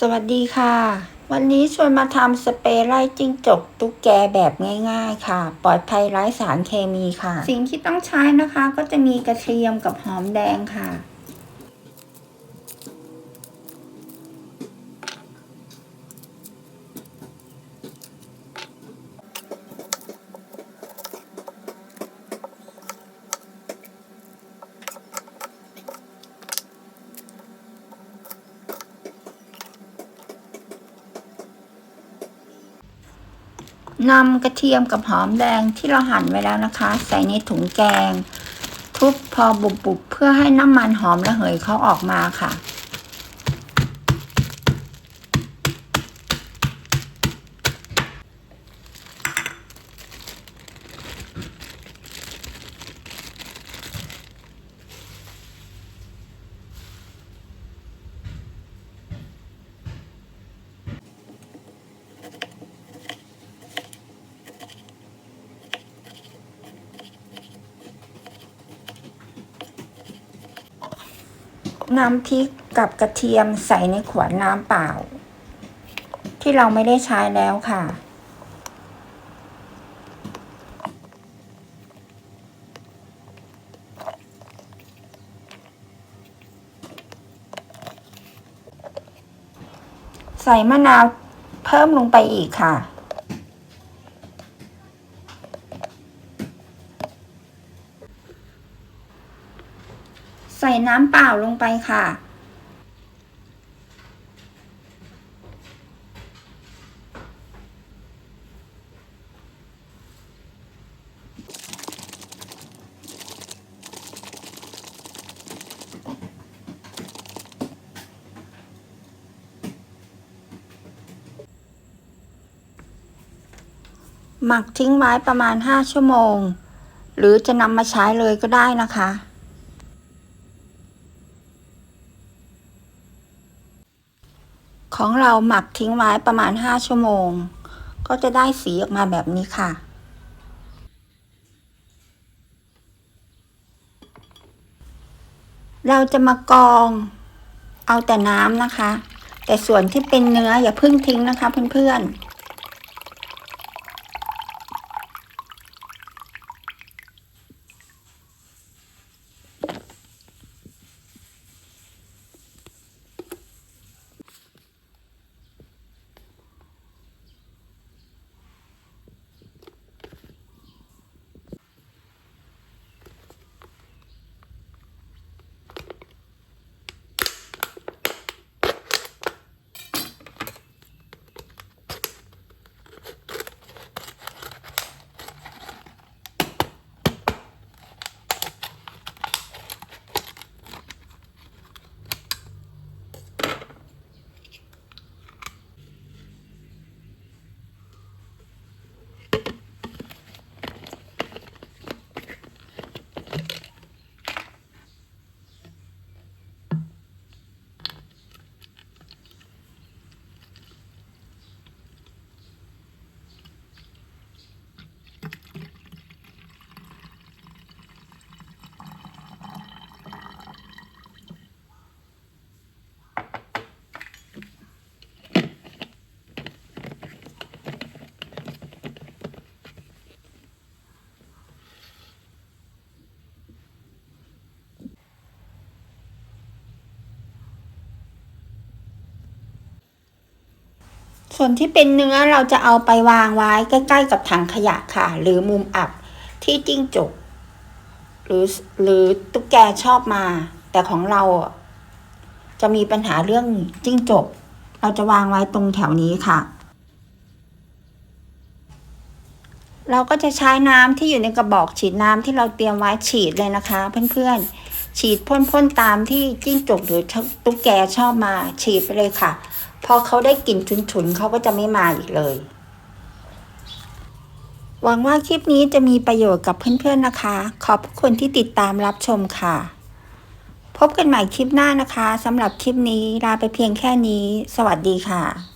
สวัสดีค่ะ วันนี้ชวนมาทำสเปรย์ไล่จิ้งจกตุ๊กแกแบบง่าย ๆ ค่ะ ปลอดภัยไร้สารเคมีค่ะ สิ่งที่ต้องใช้นะคะก็จะมีกระเทียมกับหอมแดงค่ะ นำกระเทียมกับหอมแดงที่เราหั่นไว้แล้วนะคะ ใส่ในถุงแกง ทุบพอบุบๆเพื่อให้น้ำมันหอมระเหยเขาออกมาค่ะ น้ำพริกกับกระเทียมใส่ในขวดน้ำเปล่า ที่เราไม่ได้ใช้แล้วค่ะ ใส่มะนาวเพิ่มลงไปอีกค่ะ ใส่น้ำเปล่าลงไปค่ะ หมักทิ้งไว้ประมาณ 5 ชั่วโมง หรือจะนำมาใช้เลยก็ได้นะคะ ของเราหมักทิ้งไว้ประมาณ 5 ชั่วโมง ก็จะได้สีออกมาแบบนี้ค่ะ เราจะมากอง เอาแต่น้ำนะคะ แต่ส่วนที่เป็นเนื้ออย่าเพิ่งทิ้งนะคะเพื่อนๆ ส่วนที่เป็นเนื้อเราจะเอาไปวางไว้ใกล้ ๆ กับถังขยะค่ะ หรือมุมอับที่จิ้งจก หรือหรือตุ๊กแกชอบมา แต่ของเราจะมีปัญหาเรื่องจิ้งจก เราจะวางไว้ตรงแถวนี้ค่ะ เราก็จะใช้น้ำที่อยู่ในกระบอกฉีดน้ำที่เราเตรียมไว้ฉีดเลยนะคะเพื่อนๆฉีดพ่นๆตามที่จิ้งจกหรือตุ๊กแกชอบมา ฉีดไปเลยค่ะ พอเขาได้กลิ่นฉุนๆเขาก็จะไม่มาอีกเลย หวังว่าคลิปนี้จะมีประโยชน์กับเพื่อนๆนะคะ ขอบคุณที่ติดตามรับชมค่ะ พบกันใหม่คลิปหน้านะคะสำหรับคลิปนี้ลาไปเพียงแค่นี้ สวัสดีค่ะ